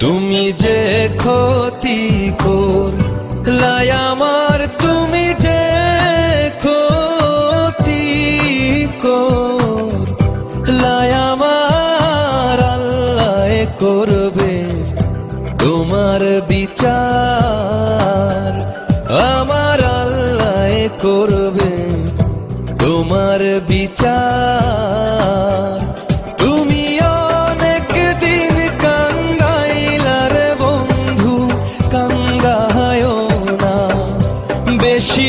তুমি যে ক্ষতি কর তোমার বিচার, আমার আল্লাহ করবে তোমার বিচার। তুমি অনেক দিন কাঙ্গাইলার বন্ধু কাঙ্গায় না। বেশি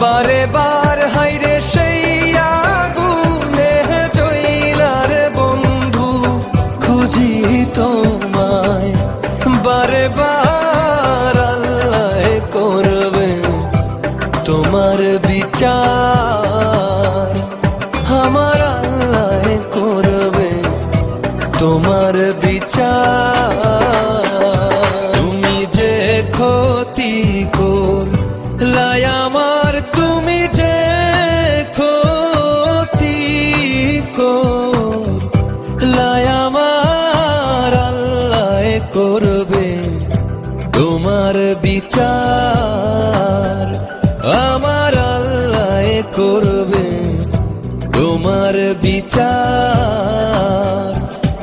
বারে বার হাইরে সেই আগুনে জইলার বন্ধু, খুঁজি তোমায়। বারে বার আল্লাহ করবে তোমার বিচার। আমার আল্লাহ করবে তোমার বিচার। তুমি যে ক্ষতি কর লাই আমার, আল্লাহ করবে তোমার বিচার। আমার আল্লাহ করবে তোমার বিচার।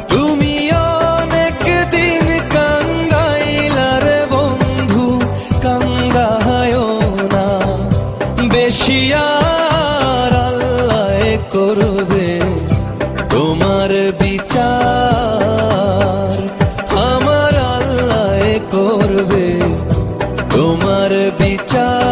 তুমি অনেক দিন কান্দাইলার বন্ধু কান্দায় না। বেশিয়ার আল্লাহ করবে চাই